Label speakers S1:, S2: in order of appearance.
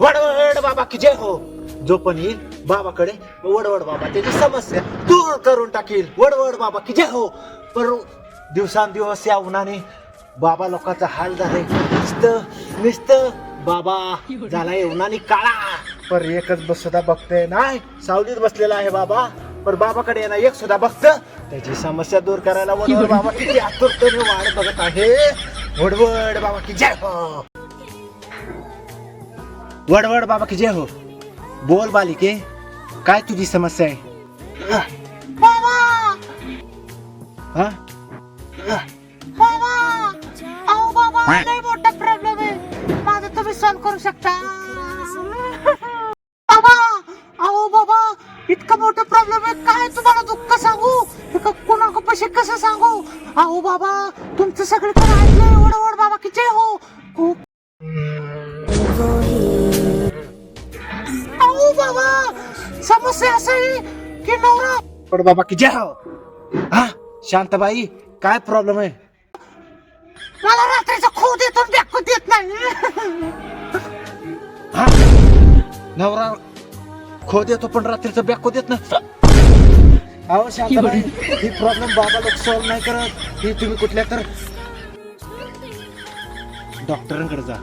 S1: वडवड बाबा की जय हो. जो पण येईल बाबाकडे वडवड बाबा त्याची समस्या दूर करून टाकील. वडवड बाबा की जय हो. पर दिवसांदिवस या उन्हाने बाबा लोकांचा हाल झालाय. नुसतं निस्त बाबा झालाय उन्हाने काळा. पर एकच बस सुद्धा बघतोय नाही. सावलीत बसलेला आहे बाबा. पर बाबाकडे येणार एक सुद्धा बघत. त्याची समस्या दूर करायला वडवड बाबा किती आतुरतेने वाट बघत आहे. वडवड बाबा की जय हो। वडवड बाबा की जय हो। बोल बालिके काय तुझी समस्या आहे?
S2: बाबा!
S1: हा?
S2: बाबा! अहो बाबा लय मोठा प्रॉब्लेम आहे. माझा तुम्ही सॉल्व करू शकता. बाबा! अहो बाबा इतका मोठा प्रॉब्लेम आहे. काय तुम्हाला दुःख सांगू? पैसे कसं सांगू? अहो बाबा तुमचं सगळीकडे ऐकलंय. ओढ बाबा किती हो. खूप अहो बाबा समस्या असं आहे की नवरा
S1: वड बाबा की जय हो. हा शांताबाई काय प्रॉब्लेम आहे?
S2: मला रात्रीचा खो देतो बॅक देत नाही.
S1: नवरा खो देतो पण रात्रीचं खो देत ना अहो शांताबाई ही प्रॉब्लेम बाबा लोक सॉल्व्ह नाही करत. ही तुम्ही कुठल्या तर डॉक्टरांकडे जा.